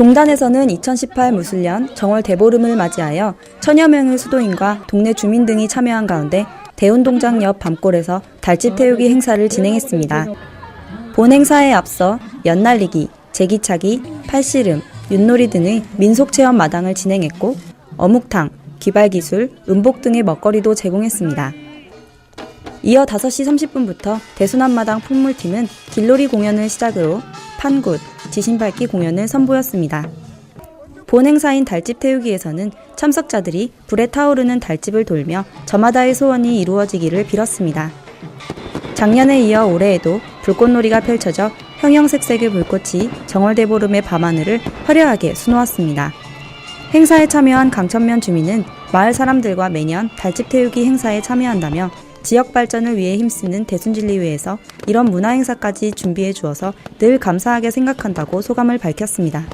종단에서는 2018 무술년 정월 대보름을 맞이하여 천여 명의 수도인과 동네 주민 등이 참여한 가운데 대운동장 옆 밤골에서 달집 태우기 행사를 진행했습니다. 본 행사에 앞서 연날리기, 제기차기, 팔씨름, 윷놀이 등의 민속체험 마당을 진행했고 어묵탕, 기발기술, 음복 등의 먹거리도 제공했습니다. 이어 5시 30분부터 대순환마당 풍물팀은 길놀이 공연을 시작으로 판굿, 지신밟기 공연을 선보였습니다. 본 행사인 달집 태우기에서는 참석자들이 불에 타오르는 달집을 돌며 저마다의 소원이 이루어지기를 빌었습니다. 작년에 이어 올해에도 불꽃놀이가 펼쳐져 형형색색의 불꽃이 정월대보름의 밤하늘을 화려하게 수놓았습니다. 행사에 참여한 강천면 주민은 마을 사람들과 매년 달집 태우기 행사에 참여한다며 지역 발전을 위해 힘쓰는 대순진리회에서 이런 문화 행사까지 준비해 주어서 늘 감사하게 생각한다고 소감을 밝혔습니다.